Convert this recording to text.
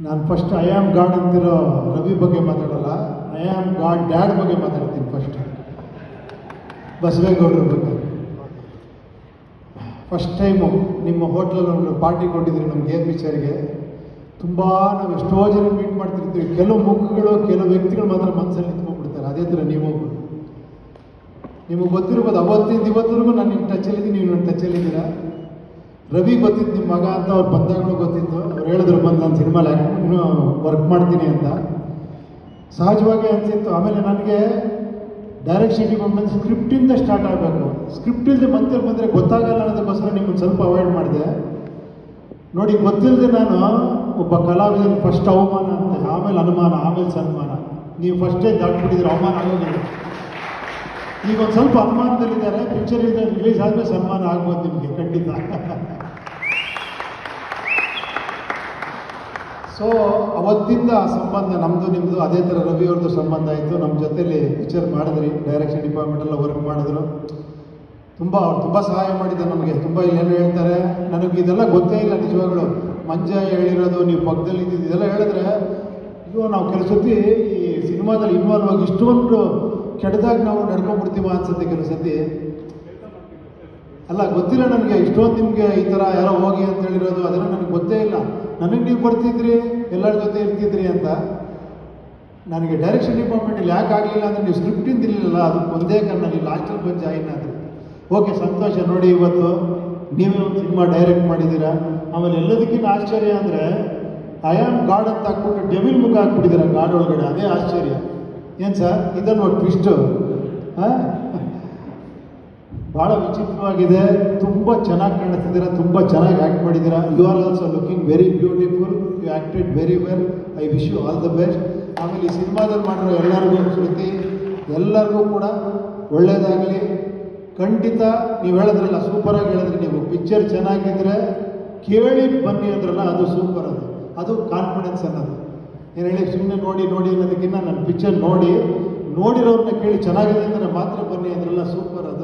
ನಾನು first I am god ಅಂತಿರೋ ರವಿ ಬಗ್ಗೆ ಮಾತಾಡಲ್ಲ. ಐ ಆಮ್ ಗಾಡ್ ಡ್ಯಾಡ್ ಬಗ್ಗೆ ಮಾತಾಡ್ತೀನಿ ಫಸ್ಟ್ ಬಸವೇಗೌಡರ ಬಗ್ಗೆ. ಫಸ್ಟ್ ಟೈಮು ನಿಮ್ಮ ಹೋಟ್ಲಲ್ಲಿ ಒಂದು ಪಾರ್ಟಿ ಕೊಟ್ಟಿದ್ರಿ ನಮ್ಮ ಗೇರ್ ಪಿಕ್ಚರ್ಗೆ. ತುಂಬ ನಾವು ಎಷ್ಟೋ ಜನ ಮೀಟ್ ಮಾಡ್ತಿರ್ತೀವಿ. ಕೆಲವು ಮುಖಗಳು, ಕೆಲವು ವ್ಯಕ್ತಿಗಳು ಮಾತ್ರ ಮನಸ್ಸಲ್ಲಿ ನಿಂತ್ಕೊಂಡ್ಬಿಡ್ತಾರೆ. ಅದೇ ಥರ ನೀವು ನಿಮಗೆ ಗೊತ್ತಿರ್ಬೋದು, ಅವತ್ತಿಂದ ಇವತ್ತಿಗೂ ನಾನು ನಿಮ್ಮ ಟಚಲ್ಲಿದ್ದೀನಿ ನೀವು ನನ್ನ ಟಚಲ್ಲಿದ್ದೀರಾ ರವಿ ಗೊತ್ತಿತ್ತು ನಿಮ್ಮ ಮಗ ಅಂತ ಅವ್ರು ಬಂದಾಗಲೂ ಗೊತ್ತಿತ್ತು. ಅವ್ರು ಹೇಳಿದ್ರು, ಬಂದು ನಾನು ಸಿನಿಮಾಲಿ ವರ್ಕ್ ಮಾಡ್ತೀನಿ ಅಂತ. ಸಹಜವಾಗಿ ಅನಿಸಿತ್ತು. ಆಮೇಲೆ ನನಗೆ ಡೈರೆಕ್ಷನ್ಗೆ ಒಮ್ಮೆ ಸ್ಕ್ರಿಪ್ಟಿಂದ ಸ್ಟಾರ್ಟ್ ಆಗಬೇಕು. ಸ್ಕ್ರಿಪ್ಟ್ ಇಲ್ಲದೆ ಮತ್ತೆ ಬಂದರೆ ಗೊತ್ತಾಗಲ್ಲ ಅನ್ನೋದಕ್ಕೋಸ್ಕರ ನಿಮ್ಮನ್ನು ಸ್ವಲ್ಪ ಅವಾಯ್ಡ್ ಮಾಡಿದೆ. ನೋಡಿ ಗೊತ್ತಿಲ್ಲದೆ ನಾನು ಒಬ್ಬ ಕಲಾವಿದನ ಫಸ್ಟ್ ಅವಮಾನ ಅಂತ ಆಮೇಲೆ ಅನುಮಾನ, ಆಮೇಲೆ ಸನ್ಮಾನ. ನೀವು ಫಸ್ಟೇ ದಾಟ್ಬಿಟ್ಟಿದ್ರೆ ಅವಮಾನ ಆಗೋದಿಲ್ಲ. ಈಗ ಒಂದು ಸ್ವಲ್ಪ ಅನುಮಾನದಲ್ಲಿದ್ದಾರೆ. ಪಿಕ್ಚರ್ ಇಲ್ಲದೆ ರಿಲೀಸ್ ಆದಮೇಲೆ ಸನ್ಮಾನ ಆಗ್ಬೋದು ನಿಮಗೆ, ಖಂಡಿತ. ಸೊ ಅವತ್ತಿಂದ ಸಂಬಂಧ ನಮ್ಮದು ನಿಮ್ಮದು ಅದೇ ಥರ ರವಿ ಅವ್ರದ್ದು ಸಂಬಂಧ ಆಯಿತು. ನಮ್ಮ ಜೊತೆಲಿ ಪಿಕ್ಚರ್ ಮಾಡಿದ್ರಿ ಡೈರೆಕ್ಷನ್ ಡಿಪಾರ್ಟ್ಮೆಂಟ್ ಎಲ್ಲ ವರ್ಕ್ ಮಾಡಿದ್ರು. ತುಂಬ, ಅವ್ರು ತುಂಬ ಸಹಾಯ ಮಾಡಿದ್ದಾರೆ ನಮಗೆ. ತುಂಬ ಇಲ್ಲೇನು ಹೇಳ್ತಾರೆ. ನನಗೆ ಇದೆಲ್ಲ ಗೊತ್ತೇ ಇಲ್ಲ ನಿಜವಾಗ್ಲು. ಮಂಜ ಹೇಳಿರೋದು, ನೀವು ಪಕ್ಕದಲ್ಲಿ ಇದ್ದಿದ್ದು ಇದೆಲ್ಲ ಹೇಳಿದ್ರೆ, ಅಯ್ಯೋ, ನಾವು ಕೆಲವು ಸತಿ ಈ ಸಿನಿಮಾದಲ್ಲಿ ಇನ್ವಾಲ್ವ್ ಆಗಿ ಇಷ್ಟೊಂದು ಕೆಟ್ಟದಾಗಿ ನಾವು ನಡ್ಕೊಂಡ್ಬಿಡ್ತೀವ ಅನ್ಸುತ್ತೆ ಕೆಲವು ಸತಿ. ಅಲ್ಲ, ಗೊತ್ತಿಲ್ಲ ನನಗೆ ಇಷ್ಟೊಂದು ನಿಮಗೆ ಈ ಥರ ಯಾರೋ ಹೋಗಿ ಅಂತ ಹೇಳಿರೋದು ಅದನ್ನು ನನಗೆ ಗೊತ್ತೇ ಇಲ್ಲ. ನನಗೆ ನೀವು ಬರ್ತಿದ್ರಿ, ಎಲ್ಲರ ಜೊತೆ ಇರ್ತಿದ್ರಿ ಅಂತ. ನನಗೆ ಡೈರೆಕ್ಷನ್ ಡಿಪಾರ್ಟ್ಮೆಂಟಲ್ಲಿ ಯಾಕೆ ಆಗಲಿಲ್ಲ ಅಂದರೆ ನೀವು ಸ್ಕ್ರಿಪ್ಟ್ ಇರಲಿಲ್ಲ ಅದಕ್ಕೆ ಒಂದೇ ಕಣ್ಣಲ್ಲಿ ಲಾಸ್ಟಲ್ಲಿ ಬಂದು ಜಾಯಿನ್ ಆದರೆ. ಓಕೆ ಸಂತೋಷ ನೋಡಿ ಇವತ್ತು. ನೀವೇ ಒಂದು ಸಿನಿಮಾ ಡೈರೆಕ್ಟ್ ಮಾಡಿದ್ದೀರಾ ಆಮೇಲೆ ಎಲ್ಲದಕ್ಕಿಂತ ಆಶ್ಚರ್ಯ ಅಂದರೆ ಐ ಆಮ್ ಗಾಡ್ ಅಂತ ಹಾಕ್ಬಿಟ್ಟು ಡೆವಿಲ್ ಮುಖ ಹಾಕ್ಬಿಟ್ಟಿದ್ದೀರಾ ಗಾಡ್ ಒಳಗಡೆ. ಅದೇ ಆಶ್ಚರ್ಯ. ಏನು ಸರ್? ಇದನ್ನು ಟ್ವಿಸ್ಟು ಹಾಂ ಭಾಳ ವಿಚಿತ್ರವಾಗಿದೆ. ತುಂಬ ಚೆನ್ನಾಗಿ ಕಾಣಿಸ್ತಿದ್ದೀರಾ, ತುಂಬ ಚೆನ್ನಾಗಿ ಆ್ಯಕ್ಟ್ ಮಾಡಿದ್ದೀರಾ. You are also looking very beautiful you acted very well I wish you all the best ಆಮೇಲೆ ಈ ಸಿನಿಮಾದಲ್ಲಿ ಮಾಡಿರೋ ಎಲ್ಲರಿಗೂ ಶ್ರುತಿ ಎಲ್ಲರಿಗೂ ಕೂಡ ಒಳ್ಳೆಯದಾಗಲಿ ಖಂಡಿತ ನೀವು ಹೇಳಿದ್ರಲ್ಲ ಸೂಪರಾಗಿ ಹೇಳಿದ್ರಿ ನೀವು. ಪಿಕ್ಚರ್ ಚೆನ್ನಾಗಿದ್ದರೆ ಕೇಳಿ ಬನ್ನಿ ಅಂದ್ರಲ್ಲ, ಅದು ಸೂಪರ್ ಅದು. ಅದು ಕಾನ್ಫಿಡೆನ್ಸ್ ಅನ್ನೋದು. ಏನು ಹೇಳಿ ಸುಮ್ಮನೆ ನೋಡಿ ನೋಡಿ ಅನ್ನೋದಕ್ಕಿಂತ ನನ್ನ ಪಿಕ್ಚರ್ ನೋಡಿ ನೋಡಿರೋರನ್ನ ಕೇಳಿ ಚೆನ್ನಾಗಿದೆ ಅಂದರೆ ಮಾತ್ರ ಬನ್ನಿ ಅಂದ್ರಲ್ಲ ಸೂಪರ್ ಅದು.